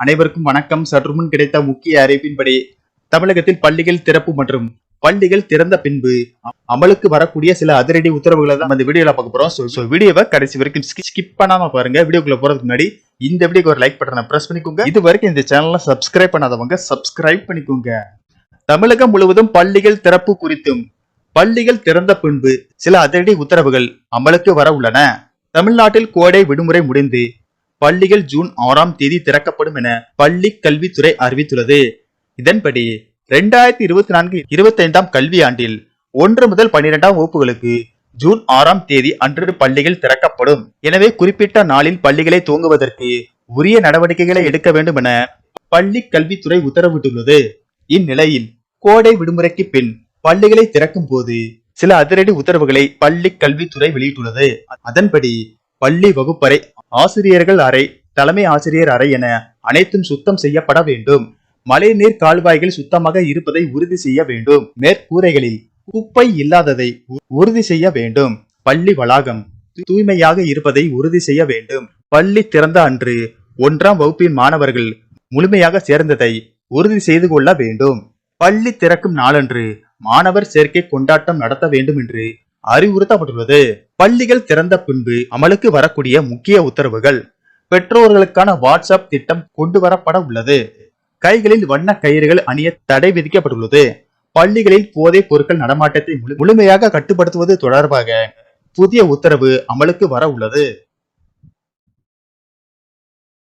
அனைவருக்கும் வணக்கம். சற்று முன் கிடைத்த முக்கிய அறிவிப்பின்படி தமிழகத்தில் பள்ளிகள் திறப்பு மற்றும் பள்ளிகள் திறந்த பின்பு அமலுக்கு வரக்கூடிய சில அதிரடி உத்தரவுகளை தான் அந்த வீடியோல பார்க்க போறோம். ஸோ வீடியோவை கடைசி வரைக்கும் ஸ்கிப் பண்ணாம பாருங்க. வீடியோக்குள்ள போறதுக்கு முன்னாடி இந்த வீடியோக்கு ஒரு லைக் பட்டனை பிரஸ் பண்ணிக்கோங்க. இது வரைக்கும் இந்த சேனலை சப்ஸ்கிரைப் பண்ணாதவங்க சப்ஸ்கிரைப் பண்ணிக்கோங்க. தமிழகம் முழுவதும் பள்ளிகள் திறப்பு குறித்தும் பள்ளிகள் திறந்த பின்பு சில அதிரடி உத்தரவுகள் அமலுக்கு வர உள்ளன. தமிழ்நாட்டில் கோடை விடுமுறை முடிந்து பள்ளிகள் ஜூன் ஆறாம் தேதி திறக்கப்படும் என பள்ளி கல்வித்துறை அறிவித்துள்ளது. இதன்படி இரண்டாயிரத்தி இருபத்தி நான்கு இருபத்தி ஐந்தாம் கல்வியாண்டில் ஒன்று முதல் பன்னிரெண்டாம் வகுப்புகளுக்கு ஜூன் ஆறாம் தேதி அன்று பள்ளிகள் திறக்கப்படும். எனவே குறிப்பிட்ட நாளில் பள்ளிகளை துவங்குவதற்கு உரிய நடவடிக்கைகளை எடுக்க வேண்டும் என பள்ளி கல்வித்துறை உத்தரவிட்டுள்ளது. இந்நிலையில் கோடை விடுமுறைக்கு பின் பள்ளிகளை திறக்கும் போது சில அதிரடி உத்தரவுகளை பள்ளி கல்வித்துறை வெளியிட்டுள்ளது. அதன்படி பள்ளி வகுப்பறை ஆசிரியர்கள் அறை தலைமை ஆசிரியர் அறை என அனைத்தும் சுத்தம் செய்யப்பட வேண்டும். மழைநீர் கால்வாய்கள் சுத்தமாக இருப்பதை உறுதி செய்ய வேண்டும். மேற்கூரைகளில் குப்பை இல்லாததை உறுதி செய்ய வேண்டும். பள்ளி வளாகம் தூய்மையாக இருப்பதை உறுதி செய்ய வேண்டும். பள்ளி திறந்த அன்று ஒன்றாம் வகுப்பின் மாணவர்கள் முழுமையாக சேர்ந்ததை உறுதி செய்து கொள்ள வேண்டும். பள்ளி திறக்கும் நாளன்று மாணவர் சேர்க்கை கொண்டாட்டம் நடத்த வேண்டும் என்று அறிவுறுத்தப்பட்டுள்ளது. பள்ளிகள் திறந்த பின்பு அமலுக்கு வரக்கூடிய முக்கிய உத்தரவுகள். பெற்றோர்களுக்கான வாட்ஸ்அப் திட்டம் கொண்டு வரப்பட உள்ளது. கைகளில் வண்ண கயிறுகள் அணிய தடை விதிக்கப்பட்டுள்ளது. பள்ளிகளில் போதைப் பொருட்கள் நடமாட்டத்தை முழு- முழுமையாக கட்டுப்படுத்துவது தொடர்பாக புதிய உத்தரவு அமலுக்கு வர உள்ளது.